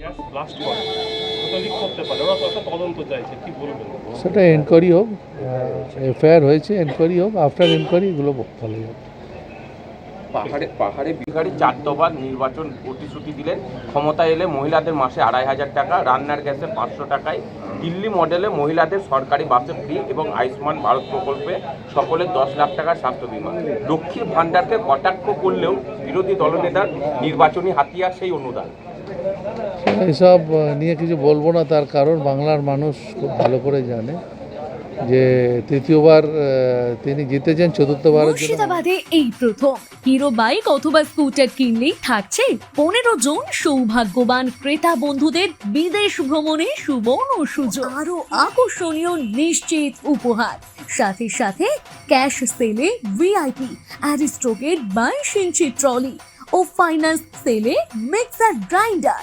Gas blast করে leak করতে পারে। ওরা তো একটা তদন্ত চাইছে কি বলবেন? সেটা এনকোয়ারি হোক এফআইআর হয়েছে এনকোয়ারি হোক আফটার এনকোয়ারি এগুলো ভালোই হবে পাহাড়ে পাহাড়ে বিহারে চার দফা নির্বাচন প্রতিশ্রুতি দিলেন। ক্ষমতা এলে মহিলাদের মাসে আড়াই হাজার টাকা রান্নার গ্যাসে পাঁচশো টাকায়। দিল্লি মডেলে মহিলাদের সরকারি বাসে ফ্রি এবং আয়ুষ্মান ভারত প্রকল্পে সকলের দশ লাখ টাকার স্বাস্থ্য বিমা। লক্ষ্মীর ভাণ্ডারকে কটাক্ষ করলেও বিরোধী দলনেতার নির্বাচনী হাতিয়ার সেই অনুদান। আহ, নিয়ে কিছু বলব না তার কারণ বাংলার মানুষ খুব ভালো করে জানে যে তৃতীয়বার তিনি জিতেছেন চতুর্থবারের জন্য। মুর্শিদাবাদে এই প্রথম। হিরো বাইক অথবা স্কুটার কিনলেই থাকছে পনেরো জন সৌভাগ্যবান ক্রেতা বন্ধুদের বিদেশ ভ্রমণে সুবর্ণ সুযোগ। আরও আকর্ষণীয় নিশ্চিত উপহার। সাথে সাথে ক্যাশ সেলে ভিআইপি অ্যারিস্ট্রোকেট বাইশ ইঞ্চি ট্রলি ও ফাইন্যান্স সেলে মিক্সার গ্রাইন্ডার।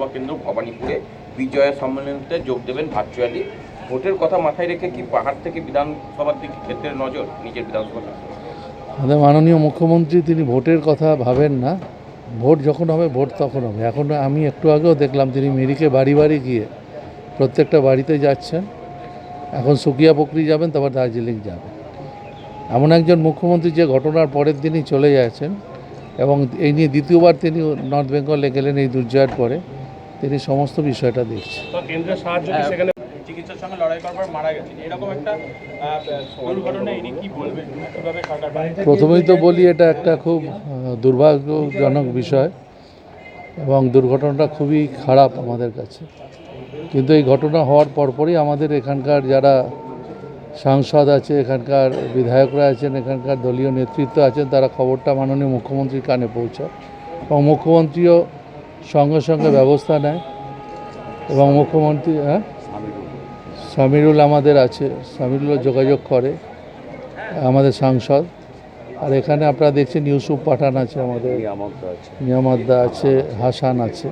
সভা কেন্দ্র ভবানীপুরে বিজয়া সম্মেলনতে যোগ দেবেন ভার্চুয়ালি ভোটের কথা মাথায় রেখে কি পাহাড় থেকে বিধানসভার দিকে ক্ষেত্রে নজর নিজের বিধানসভা আমাদের মাননীয় মুখ্যমন্ত্রী, তিনি ভোটের কথা ভাবেন না। ভোট যখন হবে, ভোট তখন হবে। এখন আমি একটু আগেও দেখলাম, তিনি মেরিকে বাড়ি বাড়ি গিয়ে প্রত্যেকটা বাড়িতে যাচ্ছেন। এখন সুকিয়া পকরি যাবেন, তারপর দার্জিলিং যাবেন। এমন একজন মুখ্যমন্ত্রী যে ঘটনার পরের দিনই চলে যাচ্ছেন এবং এই নিয়ে দ্বিতীয়বার তিনি নর্থ বেঙ্গলে গেলেন এই দুর্জয়ের পরে। তিনি সমস্ত বিষয়টা দেখছেন। তো কেন্দ্রের সাহায্য সেখানে চিকিৎসার সঙ্গে লড়াই করার মারা গেছেন এরকম একটা দুর্ঘটনা ইনি কি বলবেন? কীভাবে সরকার প্রথমেই তো বলি এটা একটা খুব দুর্ভাগ্যজনক বিষয় এবং দুর্ঘটনাটা খুবই খারাপ আমাদের কাছে। কিন্তু এই ঘটনা হওয়ার পরপরই আমাদের এখানকার যারা সাংসদ আছে এখানকার বিধায়করা আছেন এখানকার দলীয় নেতৃত্ব আছেন তারা খবরটা মাননীয় মুখ্যমন্ত্রীর কানে পৌঁছায়। এবং মুখ্যমন্ত্রীও সঙ্গে সঙ্গে ব্যবস্থা নেয় এবং মুখ্যমন্ত্রী হ্যাঁ? সামিরুল আমাদের আছে সামিরুলও যোগাযোগ করে, আমাদের সাংসদ। আর এখানে আপনারা দেখছেন ইউসুফ পাঠান আছে আমাদের নিয়ামদ্দা আছে, হাসান আছে,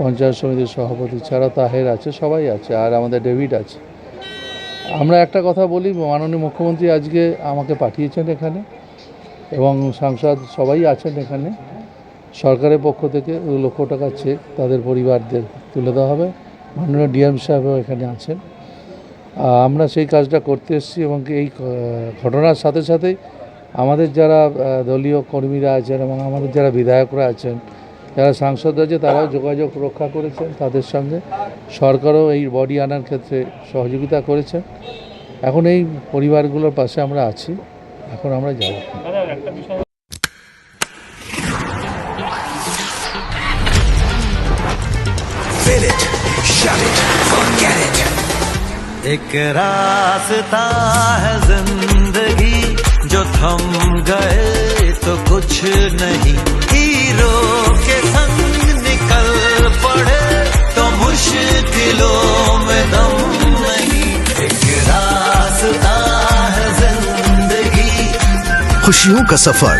পঞ্চায়েত সমিতির সভাপতি ছাড়া তাহের আছে, সবাই আছে, আর আমাদের ডেভিড আছে। আমরা একটা কথা বলি, মাননীয় মুখ্যমন্ত্রী আজকে আমাকে পাঠিয়েছেন এখানে, এবং সাংসদ সবাই আছেন এখানে। সরকারের পক্ষ থেকে লক্ষ টাকা চেক তাদের পরিবারদের তুলে দেওয়া হবে। মাননীয় ডিএম সাহেবও এখানে আছেন। আমরা সেই কাজটা করতে এসেছি এবং এই ঘটনার সাথে সাথেই আমাদের যারা দলীয় কর্মীরা আছেন এবং আমাদের যারা বিধায়করা আছেন, যারা সাংসদ আছে, তারাও যোগাযোগ রক্ষা করেছেন তাদের সঙ্গে। সরকারও এই বডি আনার ক্ষেত্রে সহযোগিতা করেছেন। এখন এই পরিবারগুলোর পাশে আমরা আছি। এখন আমরা যাব। एक रास्ता है ज़िंदगी जो थम गए तो कुछ नहीं। हीरो के संग निकल पड़े तो मुश्किलों में दम नहीं। एक रास्ता है ज़िंदगी। खुशियों का सफ़र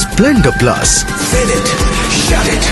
Splendor Plus Fill it, shut it,